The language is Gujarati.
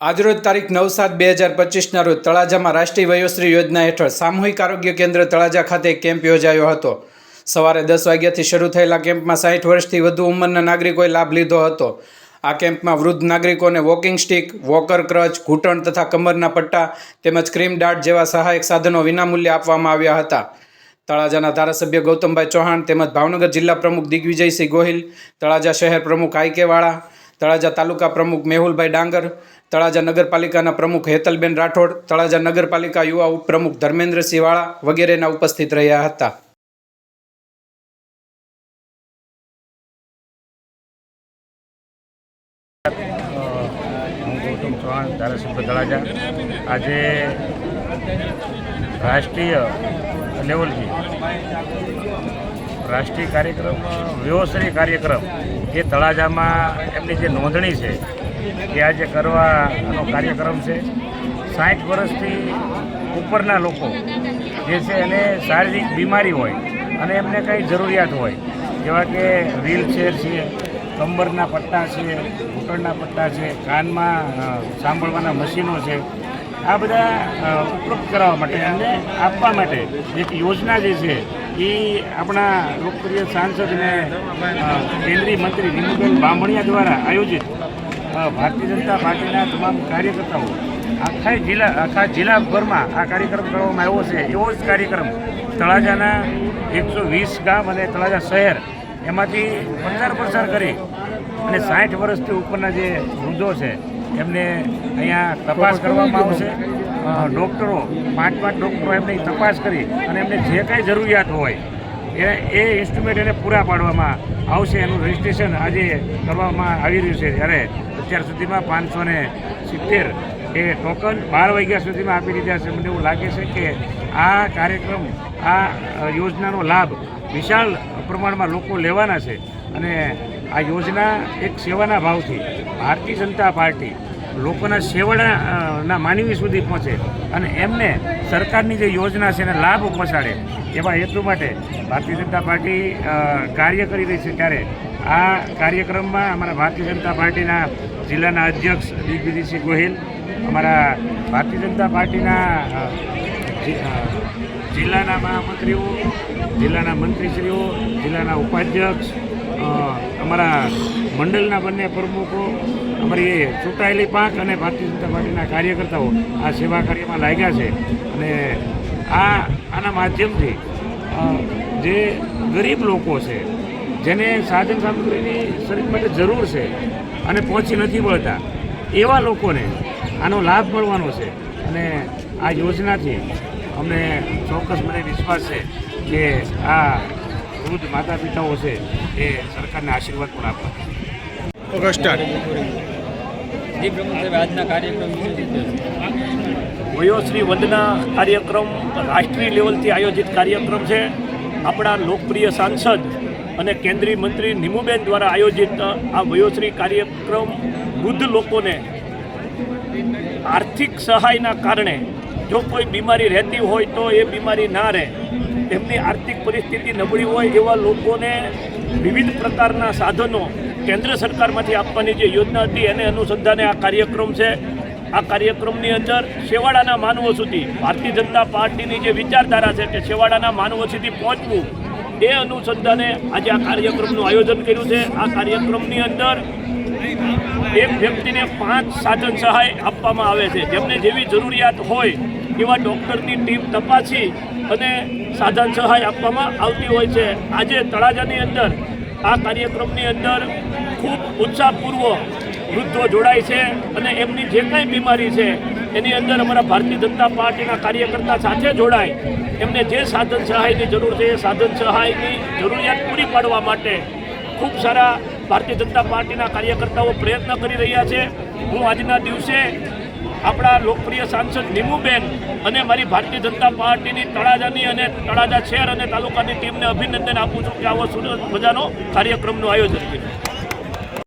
આજરોજ તારીખ નવ સાત બે હજાર પચીસના રોજ તળાજામાં રાષ્ટ્રીય વયોશ્રી યોજના હેઠળ સામૂહિક આરોગ્ય કેન્દ્ર તળાજા ખાતે કેમ્પ યોજાયો હતો. સવારે દસ વાગ્યાથી શરૂ થયેલા કેમ્પમાં સાઠ વર્ષથી વધુ ઉંમરના નાગરિકોએ લાભ લીધો હતો. આ કેમ્પમાં વૃદ્ધ નાગરિકોને વોકિંગ સ્ટિક, વોકર ક્રચ, ઘૂંટણ તથા કમરના પટ્ટા તેમજ ક્રીમ ડાટ જેવા સહાયક સાધનો વિનામૂલ્યે આપવામાં આવ્યા હતા. તળાજાના ધારાસભ્ય ગૌતમભાઈ ચૌહાણ તેમજ ભાવનગર જિલ્લા પ્રમુખ દિગ્વિજયસિંહ ગોહિલ, તળાજા શહેર પ્રમુખ આઈકેવાળા તળાજા તાલુકા પ્રમુખ મેહુલભાઈ ડાંગર, તળાજા નગરપાલિકાના પ્રમુખ હેતલબેન રાઠોડ, તળાજા નગરપાલિકા યુવા ઉપપ્રમુખ ધર્મેન્દ્રસિંહ વાળા વગેરેના ઉપસ્થિત રહ્યા હતા. આજે રાષ્ટ્રીય લેવલથી રાષ્ટ્રીય કાર્યક્રમ વ્યવસાયિક કાર્યક્રમ, જે તળાજામાં એમની જે નોંધણી છે, એ આજે કરવાનો કાર્યક્રમ છે. સાઠ વર્ષથી ઉપરના લોકો જે છે એને શારીરિક બીમારી હોય અને એમને કંઈ જરૂરિયાત હોય, જેવા કે વ્હીલચેર છે કંબરના પટ્ટા છે, ઘૂંટણના પટ્ટા છે, કાનમાં સાંભળવાના મશીનો છે, આ બધા ઉપલબ્ધ કરાવવા માટે એમને આપવા માટે એક યોજના જે છે એ આપણા લોકપ્રિય સાંસદ અને કેન્દ્રીય મંત્રી નીમુબેન બામણિયા દ્વારા આયોજિત ભારતીય જનતા પાર્ટીના તમામ કાર્યકર્તાઓ, આખા જિલ્લા, આખા જિલ્લાભરમાં આ કાર્યક્રમ કરવામાં આવ્યો છે. એવો જ કાર્યક્રમ તળાજાના એકસો વીસ ગામ અને તળાજા શહેર, એમાંથી પ્રચાર પ્રસાર કરી અને સાઠ વર્ષથી ઉપરના જે વૃદ્ધો છે, એમને અહીંયા તપાસ કરવામાં આવશે. ડૉક્ટરો પાંચ પાંચ ડૉક્ટરો એમની તપાસ કરી અને એમને જે કાંઈ જરૂરિયાત હોય, એ એ ઇન્સ્ટ્રુમેન્ટ એને પૂરા પાડવામાં આવશે. એનું રજિસ્ટ્રેશન આજે કરવામાં આવી રહ્યું છે. જ્યારે અત્યાર સુધીમાં પાંચસો ને સિત્તેર એ ટોકન બાર વાગ્યા સુધીમાં આપી દીધા છે. મને એવું લાગે છે કે આ કાર્યક્રમ, આ યોજનાનો લાભ વિશાળ પ્રમાણમાં લોકો લેવાના છે અને આ યોજના એક સેવાના ભાવથી ભારતીય જનતા પાર્ટી લોકોના સેવાડાના માનવી સુધી પહોંચે અને એમને સરકારની જે યોજના છે એને લાભ પહોંચાડે એવા હેતુ માટે ભારતીય જનતા પાર્ટી કાર્ય કરી રહી છે ત્યારે આ કાર્યક્રમમાં અમારા ભારતીય જનતા પાર્ટીના જિલ્લાના અધ્યક્ષ દિગ્વિજયસિંહ ગોહિલ, અમારા ભારતીય જનતા પાર્ટીના જિલ્લાના મહામંત્રીઓ, જિલ્લાના મંત્રીશ્રીઓ, જિલ્લાના ઉપાધ્યક્ષ અમારા મંડળના બંને પ્રમુખો અમારી ચૂંટાયેલી પાંખ અને ભારતીય જનતા પાર્ટીના કાર્યકર્તાઓ આ સેવા કાર્યમાં લાગ્યા છે. અને આ, આના માધ્યમથી જે ગરીબ લોકો છે, જેને સાધન સામગ્રીની શરીર માટે જરૂર છે અને પહોંચી નથી વળતા, એવા લોકોને આનો લાભ મળવાનો છે. અને આ યોજનાથી અમને ચોક્કસ મને વિશ્વાસ છે કે આ વૃદ્ધ માતા પિતાઓ છે એ સરકારને આશીર્વાદ પણ આપવા આજના કાર્યક્રમ? વયોશ્રી વંદના કાર્યક્રમ રાષ્ટ્રીય લેવલથી આયોજિત કાર્યક્રમ છે આપણા લોકપ્રિય સાંસદ અને કેન્દ્રીય મંત્રી નિમુબેન દ્વારા આયોજિત આ વયોશ્રી કાર્યક્રમ વૃદ્ધ લોકોને આર્થિક સહાયના કારણે જો કોઈ બીમારી રહેતી હોય તો એ બીમારી ના રહે. તેમની આર્થિક પરિસ્થિતિ નબળી હોય એવા લોકોને વિવિધ પ્રકારના સાધનો કેન્દ્ર સરકારમાંથી આપવાની જે યોજના હતી એને અનુસંધાને આ કાર્યક્રમ છે. આ કાર્યક્રમની અંદર છેવાડાના માનવો સુધી ભારતીય જનતા પાર્ટીની જે વિચારધારા છે કે છેવાડાના માનવો સુધી પહોંચવું, એ અનુસંધાને આજે આ કાર્યક્રમનું આયોજન કર્યું છે. આ કાર્યક્રમની અંદર એક વ્યક્તિને પાંચ સાધન સહાય આપવામાં આવે છે. જેમને જેવી જરૂરિયાત હોય એવા ડૉક્ટરની ટીમ તપાસી અને સાધન સહાય આપવામાં આવતી હોય છે. આજે તળાજાની અંદર આ કાર્યક્રમની અંદર ખૂબ ઉત્સાહપૂર્વક વૃદ્ધો જોડાય છે અને એમની જે કાંઈ બીમારી છે, એની અંદર અમારા ભારતીય જનતા પાર્ટીના કાર્યકર્તા સાથે જોડાય. એમને જે સાધન સહાયની જરૂર છે, એ સાધન સહાયની જરૂરિયાત પૂરી પાડવા માટે ખૂબ સારા ભારતીય જનતા પાર્ટીના કાર્યકર્તાઓ પ્રયત્ન કરી રહ્યા છે. હું આજના દિવસે આપણા લોકપ્રિય સાંસદ નીમુબેન અને મારી ભારતીય જનતા પાર્ટીની તળાજાની અને તળાજા શહેર અને તાલુકાની ટીમને અભિનંદન આપું છું કે આવો સુરત મજાનો કાર્યક્રમનું આયોજન કર્યું.